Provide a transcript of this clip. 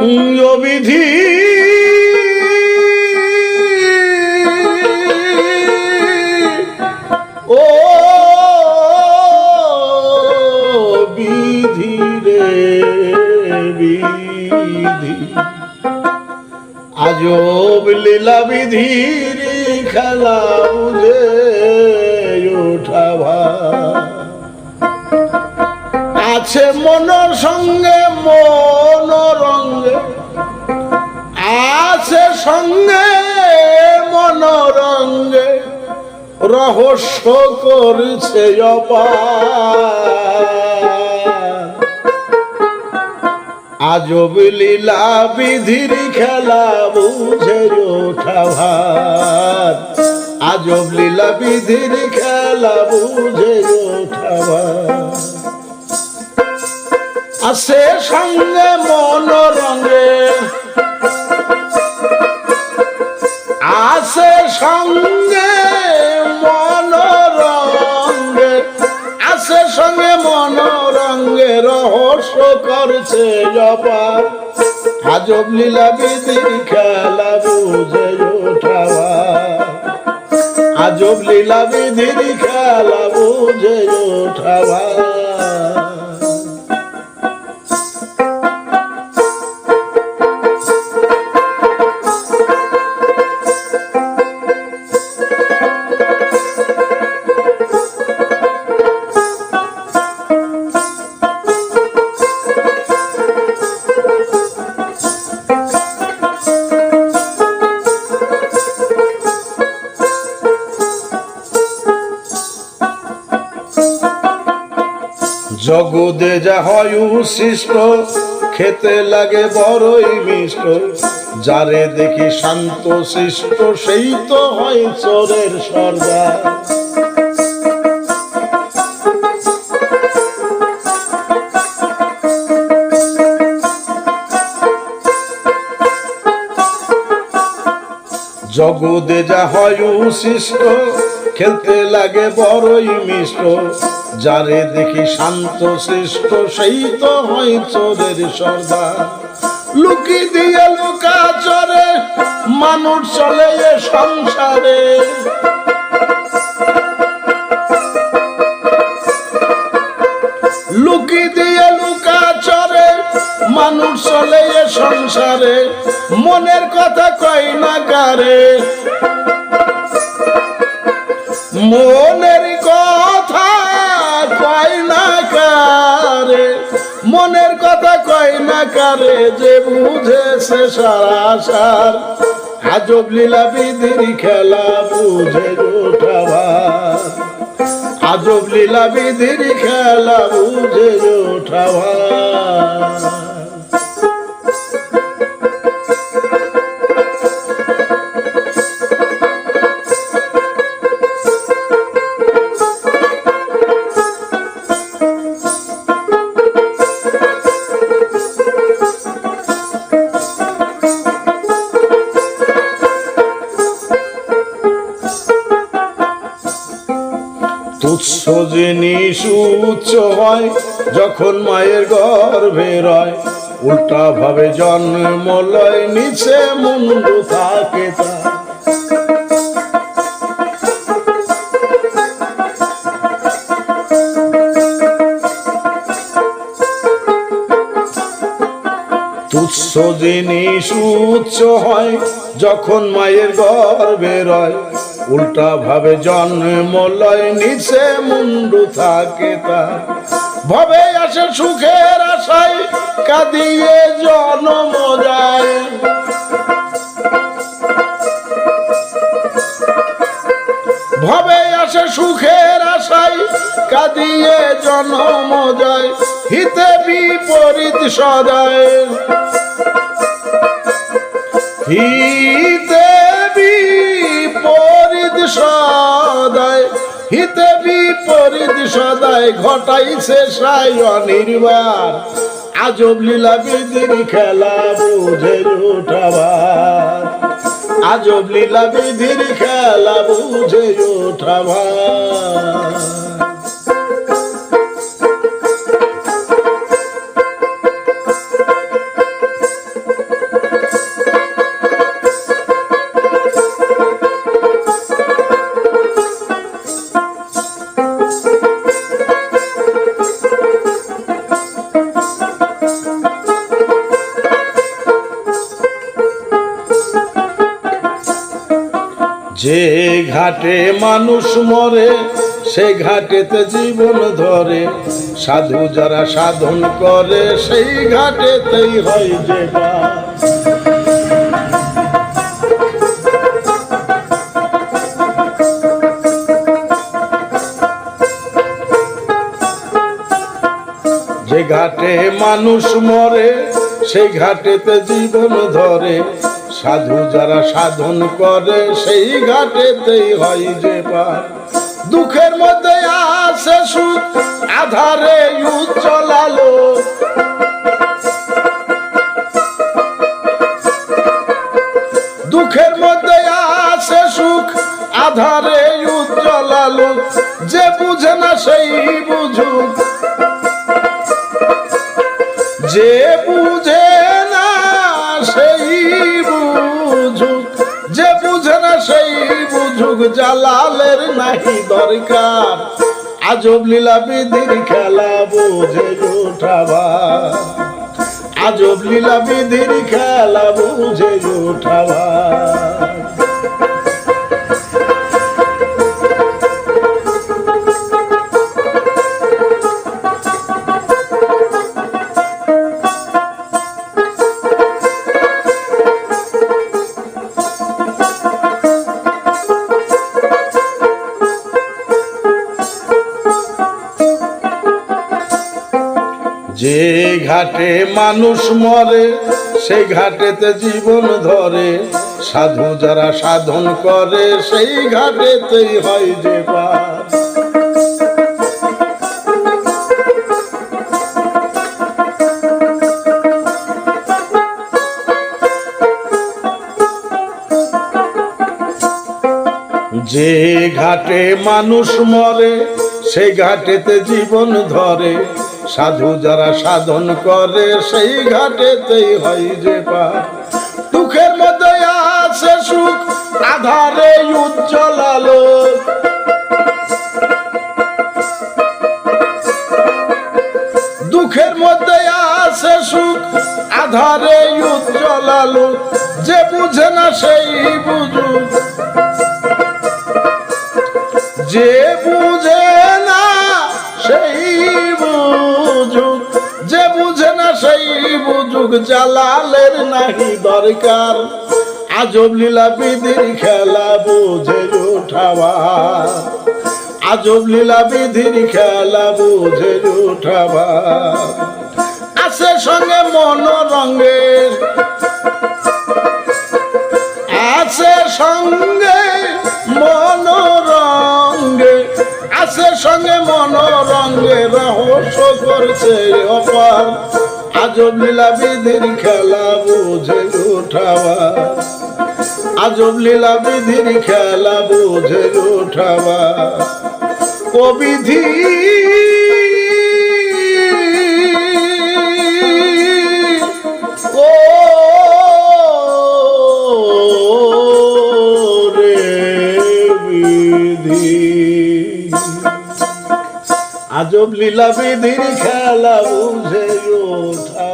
অবিধি ও বিধি রে বিধি। আজব লীলা বিধির খেলা বুঝে ওঠাবা আছে মনোর সঙ্গে মনোরঙ্গে আছে সঙ্গে মনোরঙ্গে। রহস্য করছে আজব লীলা বিধির খেলা বুঝে ওঠা ভার। আজব লীলা বিধির খেলা বুঝে ওঠা ভার। আছে সঙ্গে মনোরঙ্গে। আছে সঙ্গে মন মনোরঙ্গে। আছে সঙ্গে মনোরঙ্গে রহস্য করছে জপার আজব লীলা বিধির খেলা বুঝে ওঠাবা আজব লীলা বিধির খেলা জগদে যা হয় সৃষ্ট খেতে লাগে বড়ই মিষ্ট। যারে দেখি শান্ত সৃষ্ট সেই তো হয় চোরের সর্দার। জগদে যা হয় সৃষ্ট খেলতে লাগে বড়ই মিষ্ট। যারে দেখি শান্ত সৃষ্ট সেই তো হয় চোরের সর্দার। লুকি দিয়ে লুকা চরে, মানুষ চলে এ সংসারে। লুকি দিয়ে লুকা চরে, মানুষ চলে এ সংসারে। মনের কথা কই না গারে মনের কথা মনের কথা কয় না কারে যে বুঝেছে সারা সার আজব লীলা বিধির খেলা বুঝে আজব লীলা বিধির খেলা বুঝে ওঠাবার তুচ্ছ জিনিস উচ্চ হয়, যখন মায়ের গর্ভে রয়, উল্টা ভাবে জন্ম লয়, নিচে মুন্ডু থাকে তুচ্ছ জিনিস উচ্চ হয়, যখন মায়ের গর্ভে রয় উল্টা ভাবে জন্ম লয় নিচে মুন্ডু থাকে তার। ভবে আসে সুখের আশায়, কাঁদিয়ে জন্ম যায় ভবে আসে সুখের আশায়, কাঁদিয়ে জন্ম যায় হিতে বিপরীত সদায়। হিতে সদায়, হিতে বিপরীত সদায় ঘটাইছে সাই অনির্বাণ। আজব লীলা বিদিন খেলা বুঝে উঠাবার। আজব লীলা বিধির খেলা বুঝে ওঠাবার যে ঘাটে মানুষ মরে, সে ঘাটেতে জীবন ধরে সাধু যারা সাধন করে, সেই ঘাটেতেই হয় যে। যে ঘাটে মানুষ মরে সেই ঘাটেতে জীবন ধরে সাধু যারা সাধন করে, সেই ঘাটেতেই হয় যে পার। দুঃখের মধ্যে আসে সুখ, আধারে উজ্জ্বল আলো। দুঃখের মধ্যে আসে সুখ, আধারে উজ্জ্বল আলো। যে বুঝে না সেই বুঝুক। যে জালালের নাহি দরকার। আজব লীলা বিধির খেলা বুঝে উঠাবা আজব লীলা বিধির খেলা বুঝে উঠাবা ঘাটে মানুষ মরে, সেই ঘাটেতে জীবন ধরে। সাধু যারা সাধন করে, সেই ঘাটেতেই হয় যে যে ঘাটে মানুষ মরে সেই ঘাটেতে জীবন ধরে। সাধু যারা সাধন করে, সেই ঘাটেতেই হয় যে পার দুঃখের মধ্যে আছে সুখ, আধারে উজ্জ্বল আলো। দুঃখের মধ্যে আছে সুখ, আধারে উজ্জ্বল আলো। যে বুঝে না সেই বুঝুক। যে বুঝে না সেই বুঝুক জালালের নাহি দরকার। আজব লীলা বিধির খেলা বোঝে উঠাবা। আজব লীলা বিধির খেলা বোঝে উঠাবা। আছে সঙ্গে মনোরঙ্গের। আছে সঙ্গে মনোরঙ্গে। আছে সঙ্গে মনোরঙ্গে রহস্য করছে অপার। আজব লীলা বিধির খেলা বুঝে উঠাবা। আজব লীলা বিধির খেলা বুঝে উঠাবা। রে আজব লীলা বিধির খেলা বুঝে ওঠা